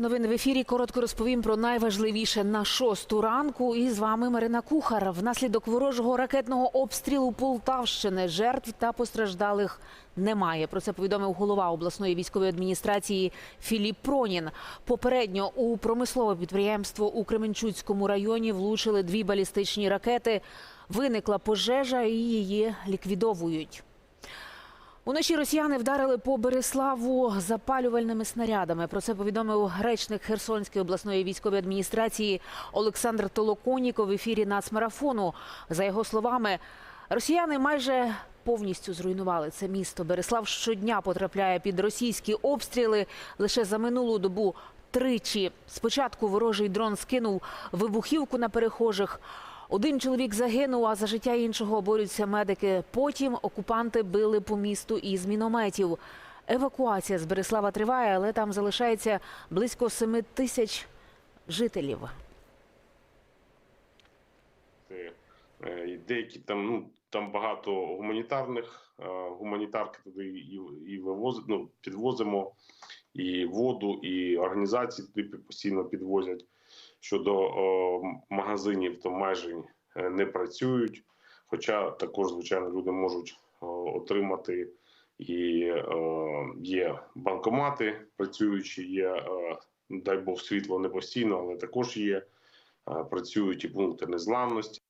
Новини в ефірі. Коротко розповім про найважливіше на шосту ранку. І з вами Марина Кухар. Внаслідок ворожого ракетного обстрілу Полтавщини жертв та постраждалих немає. Про це повідомив голова обласної військової адміністрації Філіп Пронін. Попередньо у промислове підприємство у Кременчуцькому районі влучили дві балістичні ракети. Виникла пожежа і її ліквідовують. Уночі росіяни вдарили по Береславу запалювальними снарядами. Про це повідомив речник Херсонської обласної військової адміністрації Олександр Толоконіков в ефірі нацмарафону. За його словами, росіяни майже повністю зруйнували це місто. Береслав щодня потрапляє під російські обстріли. Лише за минулу добу тричі. Спочатку ворожий дрон скинув вибухівку на перехожих. Один чоловік загинув, а за життя іншого борються медики. Потім окупанти били по місту із мінометів. Евакуація з Береслава триває, але там залишається близько семи тисяч жителів. Е, деякі там, ну там багато гуманітарних, е, гуманітарки туди і, і вивозимо, ну, підвозимо, і воду, і організації туди постійно підвозять. Щодо е, магазинів, то майже е, не працюють. Хоча також, звичайно, люди можуть е, отримати і е, є банкомати працюючі, є, е, дай Бог, світло не постійно, але також є. е, Працюють і пункти незламності.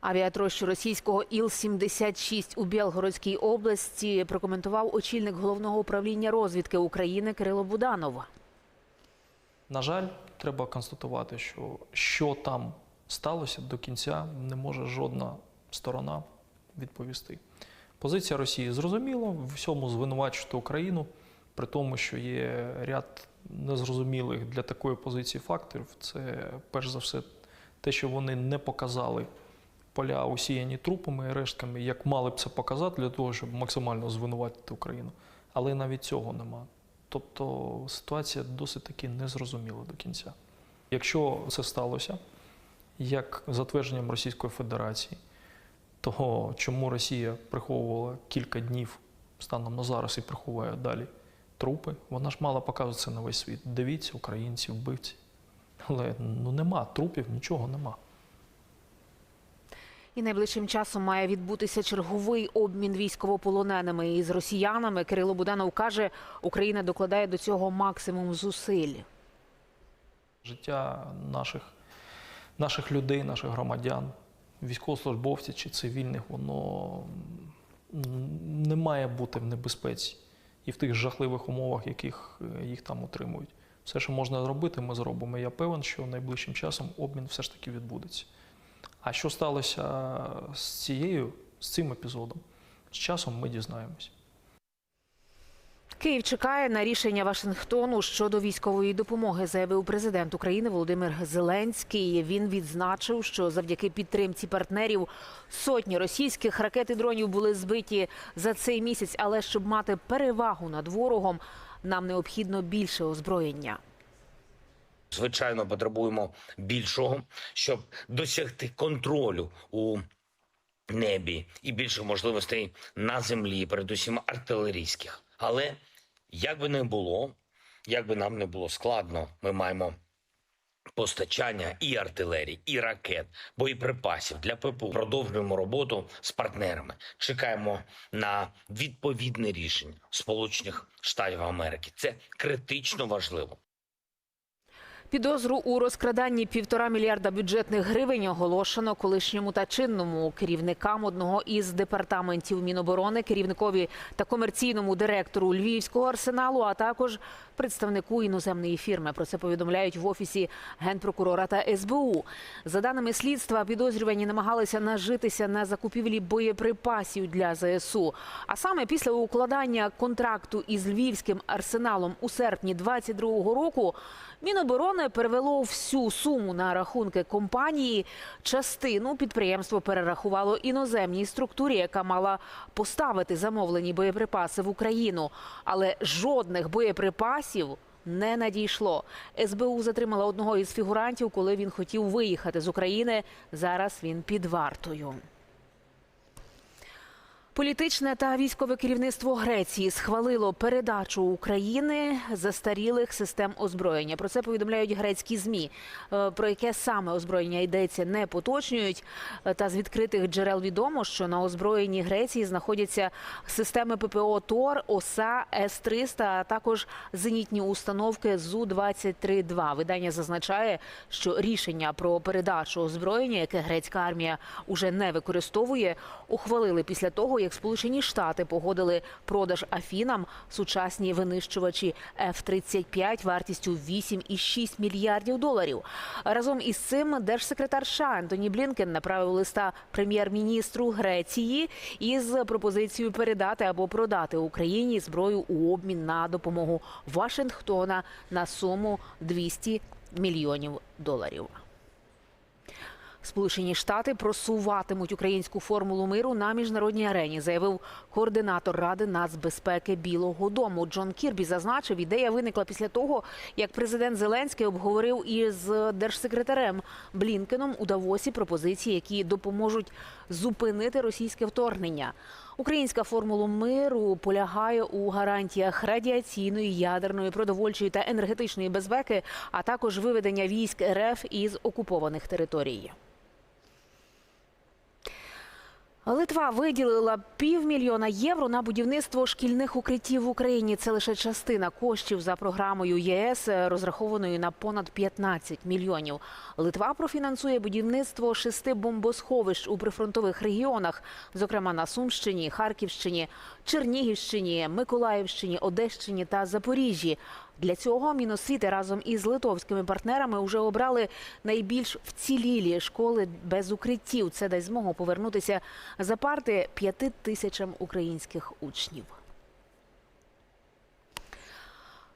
Авіатрощу російського Іл-76 у Білгородській області прокоментував очільник головного управління розвідки України Кирило Буданов. На жаль, треба констатувати, що що там сталося до кінця, не може жодна сторона відповісти. Позиція Росії зрозуміла, в всьому звинувачувати Україну, при тому, що є ряд незрозумілих для такої позиції факторів. Це перш за все те, що вони не показали поля усіяні трупами і рештками, як мали б це показати для того, щоб максимально звинуватити Україну. Але навіть цього нема. Тобто ситуація досить таки незрозуміла до кінця. Якщо це сталося, як за твердженням Російської Федерації, того чому Росія приховувала кілька днів станом на зараз і приховує далі трупи, вона ж мала показувати це на весь світ. Дивіться, українці, вбивці. Але ну нема трупів, нічого нема. І найближчим часом має відбутися черговий обмін військовополоненими із росіянами. Кирило Буданов каже, Україна докладає до цього максимум зусиль. Життя наших, наших людей, наших громадян, військовослужбовців чи цивільних, воно не має бути в небезпеці і в тих жахливих умовах, яких е, їх там утримують. Все, що можна зробити, ми зробимо. Я певен, що найближчим часом обмін все ж таки відбудеться. А що сталося з цією, з цим епізодом? З часом ми дізнаємось. Київ чекає на рішення Вашингтону щодо військової допомоги, заявив президент України Володимир Зеленський. Він відзначив, що завдяки підтримці партнерів сотні російських ракет і дронів були збиті за цей місяць. Але щоб мати перевагу над ворогом, нам необхідно більше озброєння. Звичайно, потребуємо більшого, щоб досягти контролю у небі і більше можливостей на землі, передусім артилерійських. Але як би не було, як би нам не було складно, ми маємо постачання і артилерії, і ракет, боєприпасів для ППУ. Продовжуємо роботу з партнерами. Чекаємо на відповідне рішення Сполучених Штатів Америки. Це критично важливо. Підозру у розкраданні півтора мільярда бюджетних гривень оголошено колишньому та чинному керівникам одного із департаментів Міноборони, керівникові та комерційному директору Львівського арсеналу, а також представнику іноземної фірми. Про це повідомляють в офісі генпрокурора та СБУ. За даними слідства, підозрювані намагалися нажитися на закупівлі боєприпасів для ЗСУ. А саме після укладання контракту із львівським арсеналом у серпні 22-го року. Міноборони перевело всю суму на рахунки компанії. Частину підприємство перерахувало іноземній структурі, яка мала поставити замовлені боєприпаси в Україну. Але жодних боєприпасів не надійшло. СБУ затримала одного із фігурантів, коли він хотів виїхати з України. Зараз він під вартою. Політичне та військове керівництво Греції схвалило передачу України застарілих систем озброєння. Про це повідомляють грецькі змі. Е, Про яке саме озброєння йдеться, не поточнюють. Е, Та з відкритих джерел відомо, що на озброєнні Греції знаходяться системи ППО ТОР, ОСА, С-300, а також зенітні установки Зу-23-2. Видання зазначає, що рішення про передачу озброєння, яке грецька армія уже не використовує, ухвалили після того, як Сполучені Штати погодили продаж Афінам сучасні винищувачі F-35 вартістю 8,6 мільярдів доларів. Разом із цим держсекретар США Антоні Блінкен направив листа прем'єр-міністру Греції із пропозицією передати або продати Україні зброю у обмін на допомогу Вашингтона на суму 200 мільйонів доларів. Сполучені Штати просуватимуть українську формулу миру на міжнародній арені, заявив координатор Ради нацбезпеки Білого Дому. Джон Кірбі зазначив, ідея виникла після того, як президент Зеленський обговорив із держсекретарем Блінкеном у Давосі пропозиції, які допоможуть зупинити російське вторгнення. Українська формула миру полягає у гарантіях радіаційної, ядерної, продовольчої та енергетичної безпеки, а також виведення військ РФ із окупованих територій. Литва виділила півмільйона євро на будівництво шкільних укриттів в Україні. Це лише частина коштів за програмою ЄС, розрахованою на понад 15 мільйонів. Литва профінансує будівництво шести бомбосховищ у прифронтових регіонах, зокрема на Сумщині, Харківщині, Чернігівщині, Миколаївщині, Одещині та Запоріжжі. Для цього Міносвіти разом із литовськими партнерами вже обрали найбільш вцілілі школи без укриттів. Це дасть змогу повернутися за парти п'яти тисячам українських учнів.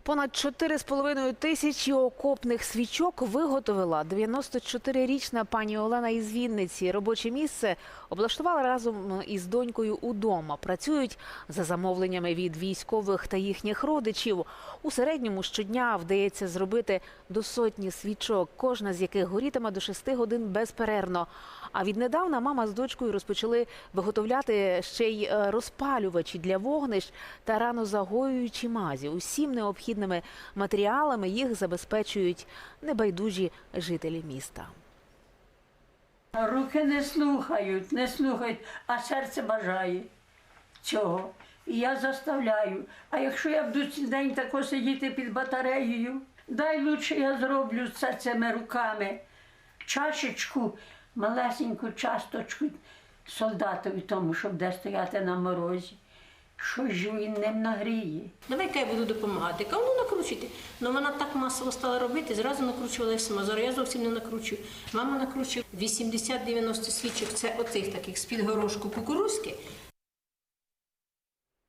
Понад 4,5 тисячі окопних свічок виготовила 94-річна пані Олена із Вінниці. Робоче місце облаштувала разом із донькою удома. Працюють за замовленнями від військових та їхніх родичів. У середньому щодня вдається зробити до сотні свічок, кожна з яких горітиме до 6 годин безперервно. А віднедавна мама з дочкою розпочали виготовляти ще й е, розпалювачі для вогнищ та ранозагоюючі мазі. Усім необхідними матеріалами їх забезпечують небайдужі жителі міста. Руки не слухають, не слухають, а серце бажає цього. І я заставляю. А якщо я буду цілий день тако сидіти під батареєю, дай лучше я зроблю це цими руками. Чашечку, малесеньку часточку солдатові тому, щоб де стояти на морозі. Що ж він ним нагріє. Давай-ка я буду допомагати. Кажу, ну накручуйте. Ну вона так масово стала робити, зразу накручувала сама. Зараз я зовсім не накручую. Мама накручує 80-90 свічок. Це оцих таких з-під горошку кукурузки.